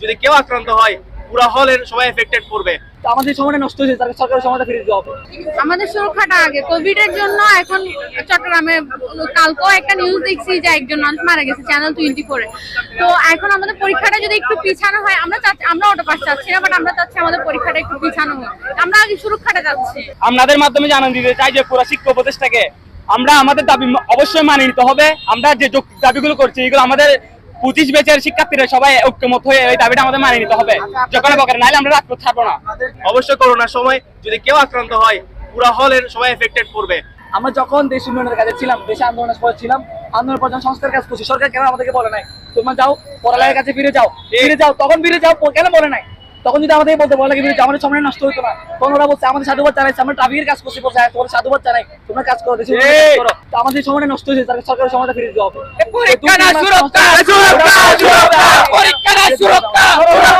যদি কেউ আক্রান্ত হয় পুরো হলের সবাই এফেক্টেড পড়বে। আমাদের সময়টা নষ্ট হয়েছে তার সরকারের সময়টা ফিরে দিতে হবে। আমাদের সুরক্ষাটা আগে। কোভিড এর জন্য এখন চট্টগ্রামে কালকেও একটা নিউজ দেখছি যে একজন মানুষ মারা গেছে চ্যানেল টোয়েন্টি ফোরে তো এখন আমাদের পরীক্ষাটা যদি একটু পিছানো হয় আমরা চাচ্ছি আমরা অটো পাস চাচ্ছি না বাট আমরা চাচ্ছি আমাদের পরীক্ষাটা একটু পিছানো হোক। আমরা আগে সুরক্ষাটা চাচ্ছি। আপনাদের মাধ্যমে জানান দিতে চাই যে পুরো শিক্ষা উপদেশটাকে আমরা আমাদের দাবি অবশ্যই মানিয়ে নিতে হবে। আমরা যে দাবিগুলো করছি এগুলো আমাদের পঁচিশ বেচের শিক্ষার্থীরা সবাই ঐক্যমত হয়ে এই দাবিটা আমাদের মানিয়ে নিতে হবে। যখন বকের নাইলে আমরা রাত করতে ছাড়বো না। অবশ্যই করোনার সময় যদি কেউ আক্রান্ত হয় পুরো হলের সবাই এফেক্টেড পড়বে। আমরা যখন দেশ উন্নয়নের কাজে ছিলাম দেশে আন্দোলনের সময় ছিলাম আন্দোলনের পর যখন সংস্কার কাজ করছি সরকার কেন আমাদেরকে বলে নাই? তোমরা যাও পড়ালেখার কাছে ফিরে যাও। ফিরে যাও তখন ফিরে যাও কেন বলে নাই? তখন যদি আমাদেরকে বলতে পড়ালেখা ফিরে যাও আমাদের সময় নষ্ট হতো না। তখন ওরা বলছে আমাদের সাধুবাদ জানাইছে আমরা ট্রাফিকের কাজ করছি বলছে হ্যাঁ, তোমার সাধুবাদ জানাই তোমরা কাজ করো দেশে আমাদের সময়টা নষ্ট হয়েছে সরকারের সময়টা ফিরে দিতে হবে পরীক্ষা না সুরক্ষা সুরক্ষা সুরক্ষা পরীক্ষা না সুরক্ষা সুরক্ষা!